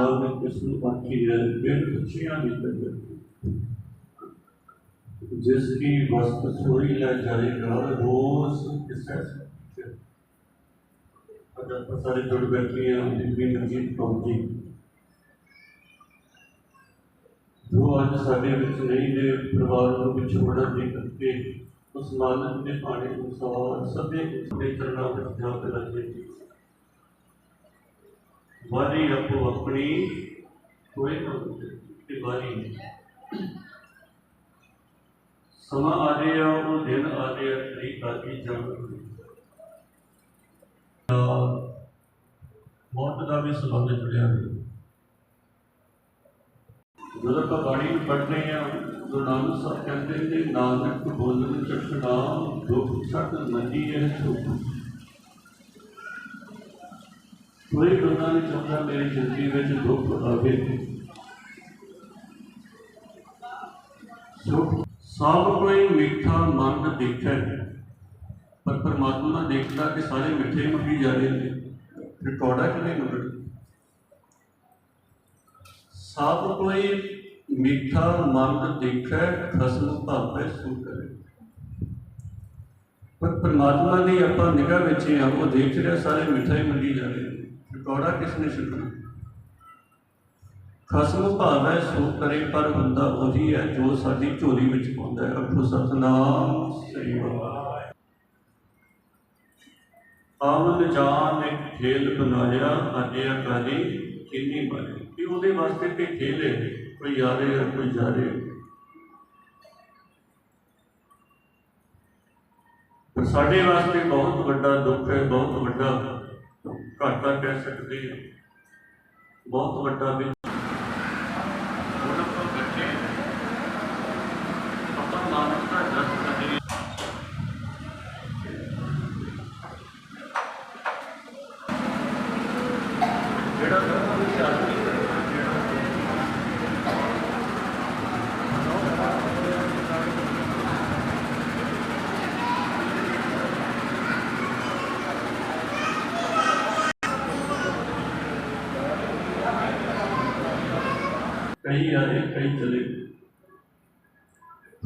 Lord and Krishna Pankiya Vimkhachiyam Itajati जिसकी वस्तु सोई या जाएगा रोज किसका अगर सारी जुड़ करती है जितनी नजीब पहुँची। जो आज साढ़े बच्चे नहीं ने परिवार को छोड़ा देख करके उस मानक ने पाने को सवाल सभी चरणों में ध्यान करना चाहिए ਵਾਰੀ ਆਪੋ ਆਪਣੀ, ਕੋਈ ਨਾ ਵਾਰੀ ਨਹੀਂ। ਸਮਾਂ ਆ ਉਹ ਦਿਨ ਆ ਰਿਹਾ ਤਰੀਕ ਆ ਮੌਤ ਦਾ ਵੀ ਸੰਬੰਧ ਜੁੜਿਆ ਹੈ ਜਦੋਂ ਆਪਾਂ ਬਾਣੀ ਨੂੰ ਪੜ੍ਹਦੇ ਹਾਂ, ਗੁਰੂ ਨਾਨਕ ਸਾਹਿਬ ਕਹਿੰਦੇ ਨੇ, ਨਾਨਕ ਬੋਲਣ ਚਖਣਾ ਦੁੱਖ ਛੱਡ ਮੰਦੀ ਹੈ ਸੁਖ। ਕੋਈ ਬੰਦਾ ਨਹੀਂ ਚਾਹੁੰਦਾ ਮੇਰੀ ਜ਼ਿੰਦਗੀ ਵਿੱਚ ਦੁੱਖ ਆਵੇ। ਸੁਖ ਸਭ ਕੋਈ ਮਿੱਠਾ ਮਨ ਦੇਖੈ ਪਰ ਪਰਮਾਤਮਾ ਦੇਖਦਾ ਕਿ ਸਾਰੇ ਮਿੱਠੇ ਹੀ ਮੰਗੀ ਜਾ ਰਹੇ ਨੇ। ਫਿਰ ਕੌੜਾ ਕਿਵੇਂ ਮੰਗਣ ਸਭ ਕੋਈ ਮਿੱਠਾ ਮਨ ਦੇਖੈ ਖਸਮ ਭਾਵੈ ਸੂ ਕਰੇ। ਪਰ ਪਰਮਾਤਮਾ ਦੀ ਆਪਾਂ ਨਿਗਾਹ ਵਿੱਚ ਹੀ ਆ ਉਹ ਦੇਖ ਰਿਹਾ ਸਾਰੇ ਮਿੱਠਾ ਹੀ ਮੰਗੀ ਜਾ ਰਹੇ ਨੇ ਕਿਸ ਨੇ ਛੱਡਣਾ ਖਸਮ ਭਾਵੈ ਸੋ ਕਰੇ ਪਰ ਹੁੰਦਾ ਉਹੀ ਹੈ ਜੋ ਸਾਡੀ ਝੋਲੀ ਵਿੱਚ ਪਾਉਂਦਾ ਹੈ। ਅਖੋ ਸਤਨਾਮ, ਸ੍ਰੀ ਵਾਹਿਗੁਰੂ ਆਮਨ ਜਾਨ ਇੱਕ ਖੇਲ ਬਣਾਇਆ ਅਜੇ ਅਕਾਲੀ ਕਿੰਨੀ ਮਾਰੀ? ਕਿ ਉਹਦੇ ਵਾਸਤੇ ਤੇ ਖੇਲ ਹੈ? ਕੋਈ ਆ ਕੋਈ ਜਾ ਰਿਹਾ ਪਰ ਸਾਡੇ ਵਾਸਤੇ ਬਹੁਤ ਵੱਡਾ ਦੁੱਖ ਹੈ, ਬਹੁਤ ਵੱਡਾ ਘਾਟਾ ਕਹਿ ਸਕਦੇ ਹਾਂ ਬਹੁਤ ਵੱਡਾ ਵੀ ਉਹਨਾਂ ਤੋਂ ਬੱਚੇ ਆਪਾਂ ਮਾਨਵਤਾ ਜਸ ਕਦੇ ਜਿਹੜਾ ਧਰਮ ਦੀ ਆਦਮੀ ਜਿਹੜਾ ਕਈ ਆਏ, ਕਈ ਚਲੇ।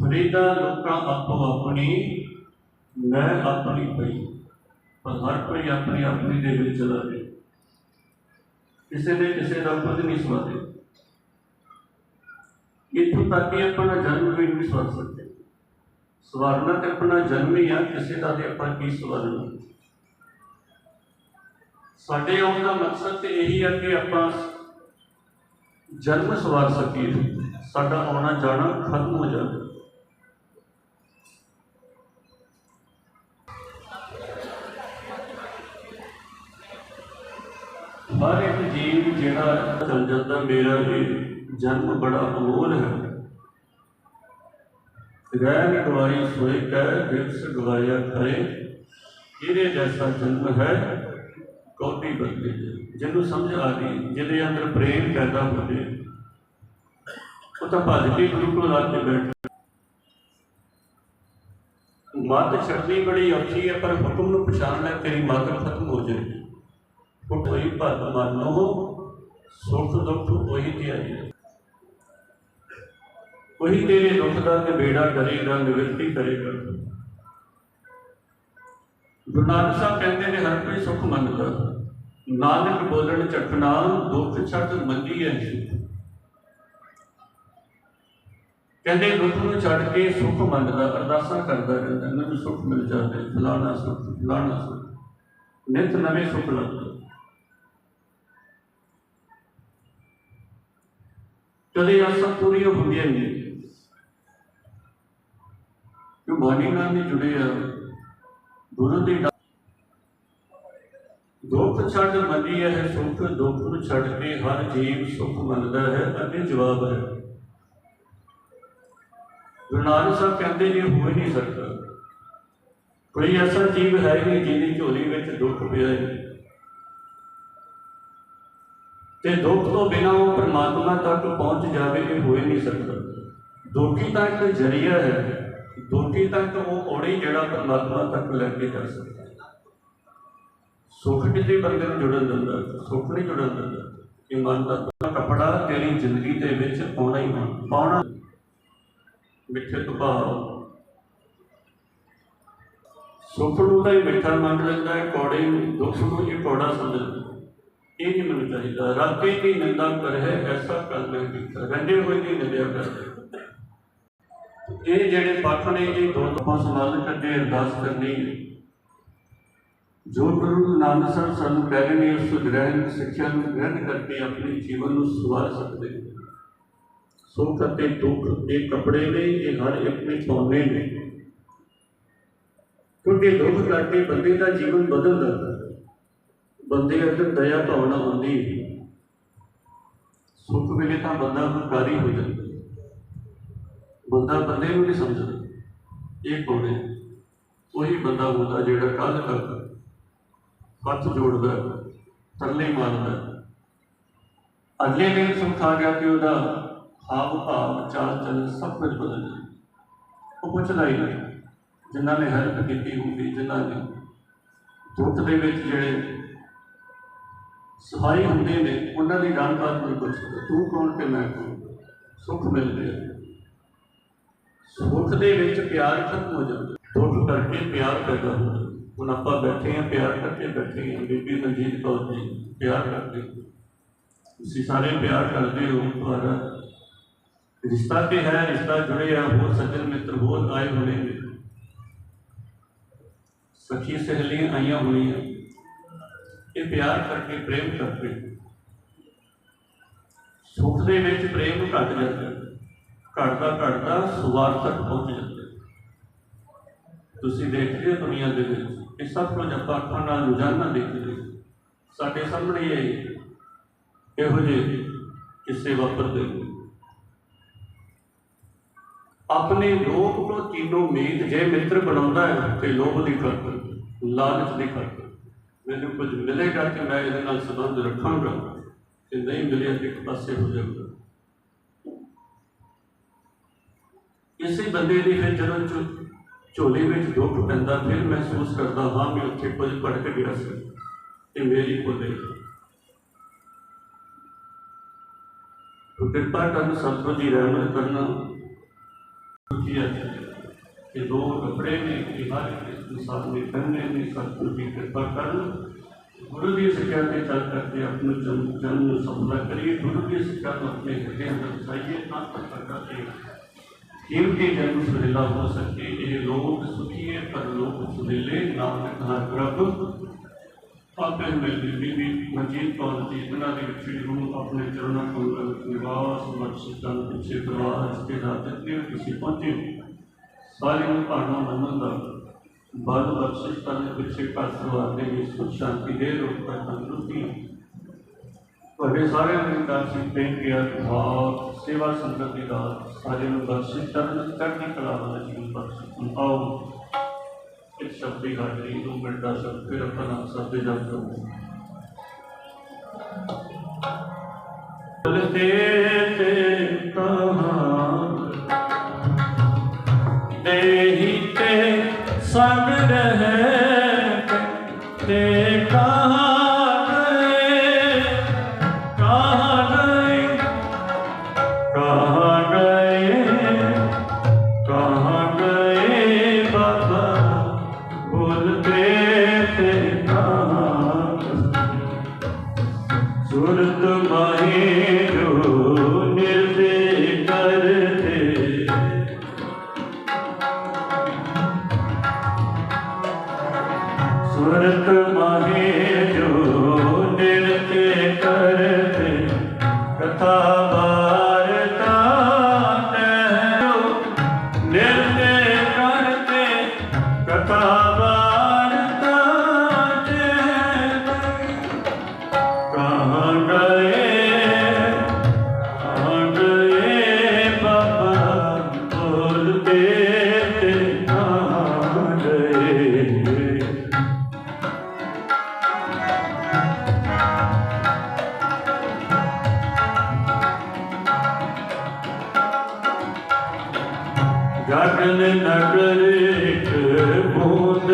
ਫਰੀਦਾ ਲੋਕਾਂ ਆਪੋ ਆਪਣੀ, ਮੈਂ ਆਪਣੀ ਪਈ। ਪਰ ਹਰ ਕੋਈ ਆਪਣੀ ਆਪਣੀ ਦੇ ਵਿੱਚ ਚਲਾ ਗਿਆ। ਕਿਸੇ ਨੇ ਕਿਸੇ ਦਾ ਕੁਝ ਨਹੀਂ ਸਵਾਦੇ ਇੱਥੋਂ ਤੱਕ ਕਿ ਆਪਣਾ ਜਨਮ ਵੀ ਨਹੀਂ ਸਵਾਰ ਸਕਦੇ ਸਵਾਰਨਾ ਤੇ ਆਪਣਾ ਜਨਮ ਹੀ ਆ, ਕਿਸੇ ਦਾ ਤੇ ਆਪਾਂ ਕੀ ਸਵਾਰਨਾ? ਸਾਡੇ ਆਉਣ ਦਾ ਮਕਸਦ ਤੇ ਇਹੀ ਆ ਕਿ ਆਪਾਂ ਜਨਮ ਸਵਾਰ ਸਕੀਏ ਸਾਡਾ ਆਉਣਾ ਜਾਣਾ ਖਤਮ ਹੋ ਜਾਵੇ ਹਰ ਇੱਕ ਜੀਵ ਜਿਹੜਾ ਚੱਲ ਜਾਂਦਾ ਮੇਰਾ ਇਹ ਜਨਮ ਬੜਾ ਅਮੋਲ ਹੈ ਰਹਿ ਨ ਗਵਾਈ ਸੋਏ ਕਹਿ ਦਿਵਸ ਗਵਾਇਆ ਕਰੇ ਇਹਦੇ ਜੈਸਾ ਜਨਮ ਹੈ ਕੋਟੀ ਬਦਲੇ ਜਿਹਨੂੰ ਸਮਝ ਆ ਗਈ, ਜਿਹਦੇ ਅੰਦਰ ਪ੍ਰੇਮ ਪੈਦਾ ਹੋ ਜੇ ਉਹ ਤਾਂ ਭੱਜ ਕੇ ਗੁਰੂ ਕੋਲ ਆ ਕੇ ਬੈਠ ਮੱਤ ਛੱਡਣੀ ਬੜੀ ਔਖੀ ਹੈ, ਪਰ ਹੁਕਮ ਨੂੰ ਪਛਾਣ ਲੈ ਤੇਰੀ ਮੱਤ ਖਤਮ ਹੋ ਜਾਏ। ਉਹ ਕੋਈ ਭਤ ਮੰਨੋ ਸੁਖ ਦੁੱਖ ਉਹੀ ਧਿਆਈ ਉਹੀ ਤੇਰੇ ਦੁੱਖ ਦਾ ਨਿਬੇੜਾ ਕਰੇਗਾ, ਨਿਵਰਤੀ ਕਰੇਗਾ। ਗੁਰੂ ਨਾਨਕ ਸਾਹਿਬ ਕਹਿੰਦੇ ਨੇ, ਹਰ ਕੋਈ ਸੁਖ ਮੰਨਦਾ ਨਾਨਕ ਬੋਲਣ ਚਖਣਾ ਦੁੱਖ ਛੱਡ ਮੰਦੀ ਹੈ ਕਹਿੰਦੇ, ਦੁੱਖ ਨੂੰ ਛੱਡ ਕੇ ਸੁਖ ਮੰਨਦਾ ਅਰਦਾਸਾਂ ਕਰਦਾ ਰਹਿੰਦਾ ਮੈਨੂੰ ਸੁਖ ਮਿਲ ਜਾਵੇ ਫਲਾਣਾ ਸੁਖ ਫਲਾਣਾ ਸੁਖ। ਨਿਤ ਨਵੇਂ ਸੁਖ ਲੱਗਦਾ ਕਦੇ ਆਸਾਂ ਪੂਰੀਆਂ ਹੁੰਦੀਆਂ ਨਹੀਂ। ਜੋ ਬਾਣੀ ਨਾਲ ਨਹੀਂ ਜੁੜੇ ਆ? ਗੁਰੂ ਦੀ ਦੁੱਖ ਛੱਡ ਮੰਨੀ ਹੈ, ਸੁਖ ਦੁੱਖ ਨੂੰ ਛੱਡ ਕੇ ਹਰ ਜੀਵ ਸੁਖ ਮੰਨਦਾ ਹੈ ਅਤੇ ਜਵਾਬ ਹੈ। ਗੁਰੂ ਨਾਨਕ ਸਾਹਿਬ ਕਹਿੰਦੇ ਜੀ ਹੋ ਹੀ ਨਹੀਂ ਸਕਦਾ ਕੋਈ ਐਸਾ ਜੀਵ ਹੈ ਨਹੀਂ ਜਿਹਦੀ ਝੋਲੀ ਵਿੱਚ ਦੁੱਖ ਪਿਆ ਹੈ। ਤੇ ਦੁੱਖ ਤੋਂ ਬਿਨਾਂ ਉਹ ਪਰਮਾਤਮਾ ਤੱਕ ਪਹੁੰਚ ਜਾਵੇ ਇਹ ਹੋ ਹੀ ਨਹੀਂ ਸਕਦਾ ਦੁਖੀ ਤਾਂ ਇੱਕ ਜਰੀਆ ਹੈ, ਦੁਖੀ ਤੱਕ ਉਹ ਔੜੀ ਜਿਹੜਾ ਪਰਮਾਤਮਾ ਤੱਕ ਲੈ ਕੇ ਜਾ ਸਕਦਾ ਹੈ। ਸੁੱਖ ਕਿਤੇ ਬੰਦੇ ਨੂੰ ਜੁੜਨ ਦਿੰਦਾ ਸੁੱਖ ਨਹੀਂ ਜੁੜਨ ਦਿੰਦਾ ਇਹ ਦਾ ਕਪੜਾ ਤੇਰੀ ਜ਼ਿੰਦਗੀ ਦੇ ਵਿੱਚ ਪਾਉਣਾ ਹੀ ਨਾ ਪਾਉਣਾ। ਮਿੱਠੇ ਸੁਭਾਅ ਸੁੱਖ ਨੂੰ ਤਾਂ ਇਹ ਮਿੱਠਾ ਮੰਨ ਲੈਂਦਾ ਹੈ, ਕੌੜੇ ਨੂੰ, ਦੁੱਖ ਨੂੰ ਇਹ ਕੌੜਾ ਸਮਝਦਾ ਇਹ ਨਹੀਂ ਮੈਨੂੰ ਚਾਹੀਦਾ। ਰਾਤੇ ਦੀ ਨਿੰਦਾ ਕਰੇ, ਐਸਾ ਕਰ ਲੈ ਕੀਤਾ ਰੰਡੇ ਹੋਏ ਦੀ ਨਿੰਦਿਆ ਕਰਦੇ ਇਹ ਜਿਹੜੇ ਪੱਖ ਨੇ, ਇਹ ਦੋ ਦਫਾ ਸਮਾਲ ਕਰਦੇ ਅਰਦਾਸ ਕਰਨੀ ਜੋ ਗੁਰੂ ਨਾਨਕ ਸਾਹਿਬ ਸਾਨੂੰ ਕਹਿ ਰਹੇ ਨੇ, ਉਸ ਗ੍ਰਹਿਣ ਸਿੱਖਿਆ ਨੂੰ ਗ੍ਰਹਿਣ ਕਰਕੇ ਆਪਣੇ ਜੀਵਨ ਨੂੰ ਸੁਧਾਰ ਸਕਦੇ ਸੁੱਖ ਅਤੇ ਦੁੱਖ ਇਹ ਕੱਪੜੇ ਨੇ, ਇਹ ਹਰ ਇੱਕ ਨੇ ਪਾਉਣੇ ਨੇ। ਕਿਉਂਕਿ ਦੁੱਖ ਕਰਕੇ ਬੰਦੇ ਦਾ ਜੀਵਨ ਬਦਲ ਜਾਂਦਾ ਬੰਦੇ ਅੰਦਰ ਦਇਆ ਭਾਵਨਾ ਹੁੰਦੀ ਸੁੱਖ ਵੇਲੇ ਤਾਂ ਬੰਦਾ ਹੰਕਾਰੀ ਹੋ ਜਾਂਦਾ ਬੰਦਾ ਬੰਦੇ ਨੂੰ ਨਹੀਂ ਸਮਝਦਾ। ਇਹ ਕੌਣ ਹੈ? ਉਹੀ ਬੰਦਾ ਹੁੰਦਾ ਜਿਹੜਾ ਕੱਲ ਤੱਕ ਹੱਥ ਜੋੜਦਾ, ਤਰਲੇ ਮਾਰਦਾ। ਹੈ। ਅਗਲੇ ਦਿਨ ਸੁੱਖ ਆ ਗਿਆ ਕਿ ਉਹਦਾ ਹਾਵ ਭਾਵ ਚਾਲ ਚੱਲ ਸਭ ਕੁਝ ਬਦਲ ਗਿਆ। ਉਹ ਪੁੱਛਦਾ ਹੀ ਨਹੀਂ, ਜਿਨ੍ਹਾਂ ਨੇ ਹੈਲਪ ਕੀਤੀ ਹੁੰਦੀ ਜਿਨ੍ਹਾਂ ਨੇ। ਦੁੱਖ ਦੇ ਵਿੱਚ ਜਿਹੜੇ ਸਹਾਈ ਹੁੰਦੇ ਨੇ, ਉਹਨਾਂ ਦੀ ਗੱਲਬਾਤ ਨਹੀਂ ਪੁੱਛਦਾ, ਤੂੰ ਕੌਣ ਤੇ ਮੈਂ ਕੌਣ? ਸੁੱਖ ਮਿਲਦੇ ਗਿਆ ਸੁੱਖ ਦੇ ਵਿੱਚ ਪਿਆਰ ਖਤਮ ਹੋ ਜਾਂਦਾ। ਦੁੱਖ ਕਰਕੇ ਪਿਆਰ ਪੈਦਾ ਹੁੰਦਾ। ਹੁਣ ਆਪਾਂ ਬੈਠੇ ਹਾਂ ਪਿਆਰ ਕਰਕੇ ਬੈਠੇ ਹਾਂ ਬੀਬੀ ਮਨਜੀਤ ਕੌਰ ਜੀ ਪਿਆਰ ਕਰਦੇ ਤੁਸੀਂ ਸਾਰੇ ਪਿਆਰ ਕਰਦੇ ਹੋ ਤੁਹਾਡਾ ਰਿਸ਼ਤਾ ਤੇ ਹੈ ਰਿਸ਼ਤਾ ਜੁੜੇ ਆ ਹੋਰ ਸੱਜਣ ਮਿੱਤਰ ਹੋਰ ਆਏ ਹੋਣੇ ਨੇ ਸਖੀ ਸਹੇਲੀਆਂ ਆਈਆਂ ਹੋਣੀਆਂ ਇਹ ਪਿਆਰ ਕਰਕੇ ਪ੍ਰੇਮ ਕਰਕੇ ਸੁੱਖ ਦੇ ਵਿੱਚ ਪ੍ਰੇਮ ਨੂੰ ਘਟ ਜਾਂਦਾ ਹੈ। ਘਟਦਾ ਘਟਦਾ ਸੁਵਾਰ ਤੱਕ ਪਹੁੰਚ ਜਾਂਦਾ ਹੈ। ਤੁਸੀਂ ਦੇਖਦੇ ਹੋ ਦੁਨੀਆ ਦੇ ਵਿੱਚ ਇਹ ਸਭ ਕੁਝ ਆਪਾਂ ਅੱਖਾਂ ਨਾਲ ਰੋਜ਼ਾਨਾ ਦੇਖਦੇ ਹਾਂ। ਸਾਡੇ ਸਾਹਮਣੇ ਇਹ ਇਹੋ ਜਿਹੇ ਕਿਸੇ ਵਾਪਰਦੇ ਆਪਣੇ ਲੋਭ ਤੋਂ ਕੀਨੋ ਮੀਤ ਜੇ ਮਿੱਤਰ ਬਣਾਉਂਦਾ ਹੈ ਤੇ ਲੋਭ ਦੀ ਖਾਤਰ ਲਾਲਚ ਦੀ ਖਾਤਰ ਮੈਨੂੰ ਕੁਝ ਮਿਲੇਗਾ ਕਿ ਮੈਂ ਇਹਦੇ ਨਾਲ ਸੰਬੰਧ ਰੱਖਾਂਗਾ ਤੇ ਨਹੀਂ ਮਿਲਿਆ ਇੱਕ ਪਾਸੇ ਹੋ ਜਾਊਗਾ ਇਸੇ ਬੰਦੇ ਦੀ ਫਿਰ ਜਦੋਂ ਝੋ- ਝੋਲੇ ਵਿੱਚ ਦੁੱਖ ਪੈਂਦਾ ਫਿਰ ਮਹਿਸੂਸ ਕਰਦਾ, ਹਾਂ, ਮੈਂ ਉੱਥੇ ਕੁਝ ਪੜ ਕੇ ਗਿਆ ਸੀ ਤੇ ਮੇਰੀ ਭੁੱਲੇ ਕਿਰਪਾ ਕਰਨ ਸਤਿਗੁਰੂ ਦੀ ਰਹਿਮਤ ਕਰਨਾ। ਕੀ ਹੈ ਕਿ ਦੋ ਕੱਪੜੇ ਨੇ, ਕਿ ਹਰ ਇੱਕ ਦੇ ਸਾਹਮਣੇ ਨੇ, ਸਤਿਗੁਰੂ ਦੀ ਕਿਰਪਾ ਕਰਨ। ਗੁਰੂ ਦੀ ਸਿੱਖਿਆ ਤੇ ਚੱਲ ਕਰਕੇ ਆਪਣੇ ਜਨਮ ਨੂੰ ਸਫਲਾ ਕਰੀਏ। ਗੁਰੂ ਦੀ ਸਿੱਖਿਆ ਨੂੰ ਆਪਣੇ ਹਿਰਦੇ ਅੰਦਰ ਵਸਾਈਏ ਤਾਂ ਤੱਕ ਕਰਕੇ ਕੀਮਤੀ ਜਨਮ ਸੁਹੇਲਾ ਹੋ ਸਕੇ। ਇਹ ਲੋਕ ਸੁਖੀਏ ਪਰ ਲੋਕ ਸੁਹੇਲੇ ਨਾਨਕ ਹਰ ਪ੍ਰਭ ਆਪੇ ਮਿਲਦੀ ਬੀਬੀ ਮਨਜੀਤ ਕੌਰ ਜੀ, ਇਹਨਾਂ ਦੇ ਵਿੱਚ ਨੂੰ ਆਪਣੇ ਚਰਨਾਂ ਕੋਲ ਨਿਵਾਸ ਬਖਸ਼ਿਸ਼ਾਂ ਪਿੱਛੇ ਪਰਿਵਾਰ ਦੇ ਨਾਲ ਵੀ ਤੁਸੀਂ ਪਹੁੰਚੇ ਸਾਰਿਆਂ ਨੂੰ ਭਾਣਾ ਮੰਨਣ ਦਾ ਬਲ ਬਖਸ਼ਿਸ਼ ਕਰਨ ਪਿੱਛੇ ਘਰ ਪਰਿਵਾਰ ਦੇ ਵਿੱਚ ਸੁਖ ਸ਼ਾਂਤੀ ਦੇ ਰੂਪ ਤੰਦਰੁਸਤੀ ਤੁਹਾਡੇ ਸਾਰਿਆਂ ਨੂੰ ਦਾਸੀ ਬੇਨਤੀ ਹੈ ਭਾਵ ਸੇਵਾ ਸੰਗਤ ਦੀ ਦਾਤ ਸਾਰਿਆਂ ਨੂੰ ਬਖਸ਼ਿਸ਼ ਕਰਨ, ਚੜ੍ਹਦੀ ਕਲਾ ਵਾਲਾ ਜੀਵਨ ਬਖਸ਼ਿਸ਼ ਆਓ, ਇੱਕ ਸ਼ਬਦ ਹਾਜ਼ਰੀ ਦੋ ਮਿੰਟ ਦਾ ਫਿਰ ਆਪਾਂ ਨਾਮ ਦੇ ਜਪ ਕਰੋ ਬੋਲਤੇ ਤੇ ਕਹਾਂ ਦੇਹੀ ਤੇ ਸੰਗ ਰਹੇ ਤੇ ਕਹਾਂ Yeah. ਗਗਨ ਨਗਰ ਇੱਕ ਬੂੰਦ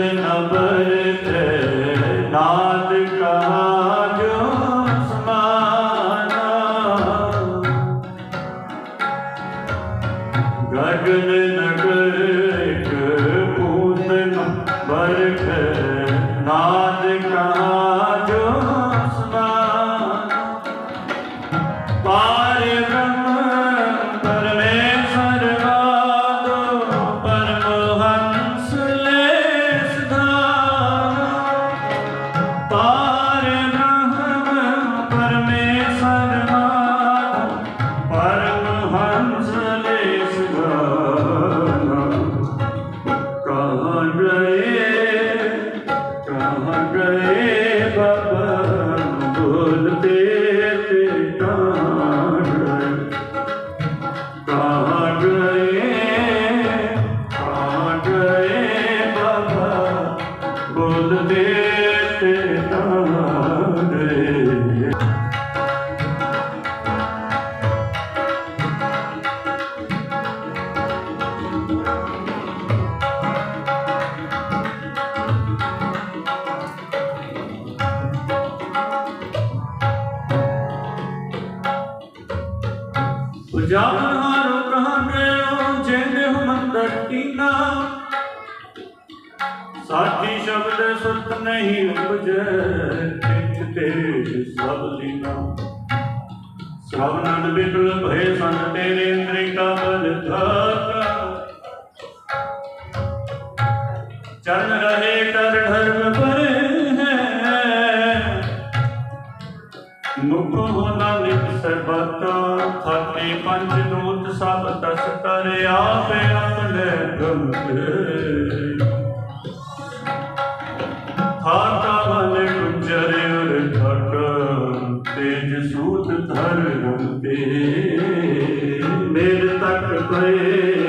ਬੋਲਦੇ ਸਭ ਲੀਨਾ ਸ਼ਰਵਨਨ ਬਿਕਲ ਭਏ ਸੰਤ ਤੇਰੇ ਇੰਦਰੀ ਕਾ ਬਲ ਧਾਤਾ ਚਰਨ ਰਹੇ ਕਰ ਧਰਮ ਪਰੇ ਹੈ ਮੁਖ ਹੋਣਾ ਨਿਤ ਸਰਬਤਾ ਥਾਤੇ ਪੰਜ ਦੂਤ ਸਭ ਦਸ ਕਰ ਆਪੇ ਆਪਣੇ ਗਮ ਤੇ ਮੇਰੇ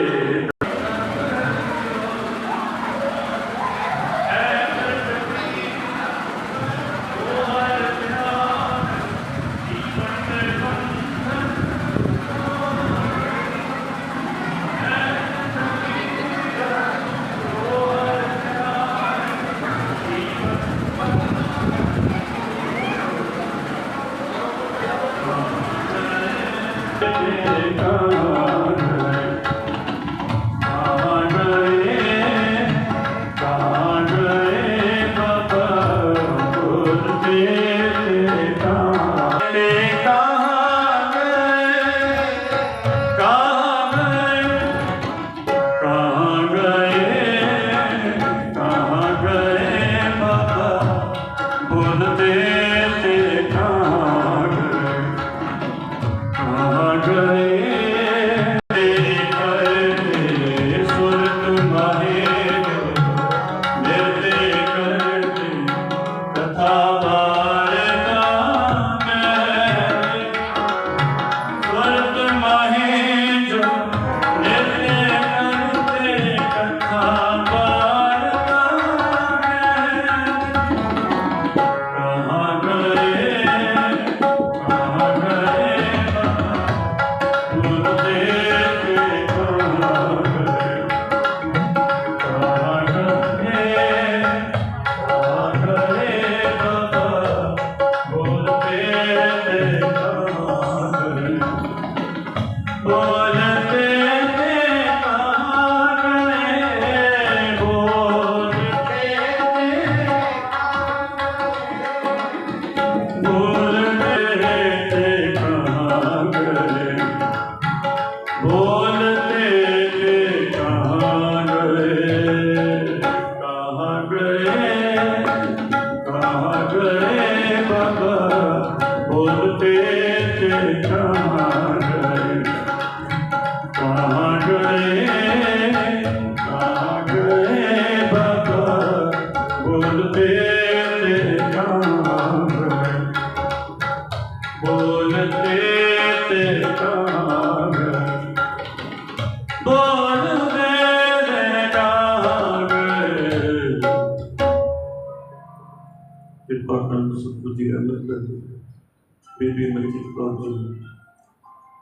ਬੀਬੀ ਮਲਕੀਤ ਕੌਰ ਜੀ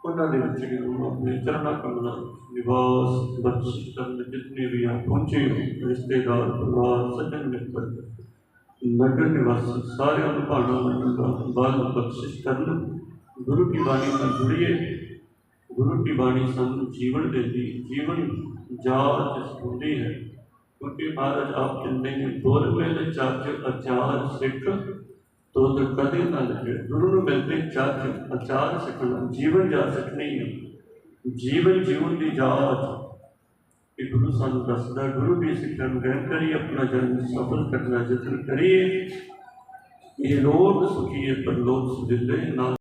ਉਹਨਾਂ ਦੇ ਵਿੱਚ ਵੀ ਉਹ ਆਪਣੇ ਚਰਨਾਂ ਕਮਲਾਂ ਨਿਵਾਸ ਬਖਸ਼ਿਸ਼ ਕਰਨ ਜਿਤਨੇ ਵੀ ਆ ਪਹੁੰਚੇ ਹੋ, ਰਿਸ਼ਤੇਦਾਰ ਪਰਿਵਾਰ ਸੱਜਣ ਮਿੱਤਰ ਨਗਰ ਨਿਵਾਸੀ ਸਾਰਿਆਂ ਨੂੰ ਭਾਣਾ ਮੰਨਣ ਦਾ ਬਲ ਬਖਸ਼ਿਸ਼ ਕਰਨ ਗੁਰੂ ਕੀ ਬਾਣੀ ਨਾਲ ਜੁੜੀਏ ਗੁਰੂ ਕੀ ਬਾਣੀ ਸਾਨੂੰ ਜੀਵਨ ਦਿੰਦੀ ਜੀਵਨ ਜਾਚ ਸਿਖਾਉਂਦੀ ਹੈ ਕਿਉਂਕਿ ਮਹਾਰਾਜ ਆਪ ਕਹਿੰਦੇ ਨੇ ਦੋਰਵੇਂ ਦੇ ਚਾਚ ਅਚਾਰ ਸਿੱਖ ਦੁੱਧ ਕਦੇ ਨਾ ਲੱਗੇ ਨੂੰ ਮਿਲਦੇ ਚਾਚ ਅਚਾਰ ਸਿੱਖਣਾ ਜੀਵਨ ਜਾ ਸਿੱਖਣੀ ਹੈ ਜੀਵਨ ਜੀਵਨ ਦੀ ਜਾਚ ਕਿ ਗੁਰੂ ਸਾਨੂੰ ਦੱਸਦਾ ਗੁਰੂ ਦੀ ਸਿੱਖਿਆ ਨੂੰ ਗ੍ਰਹਿਣ ਕਰੀ ਆਪਣਾ ਜਨਮ ਸਫਲ ਕਰਨਾ ਯਤਨ ਕਰੀਏ ਇਹ ਲੋਕ ਸੁਖੀਏ ਪਰ ਲੋਕ ਸੁਦਿਲੇ ਨਾ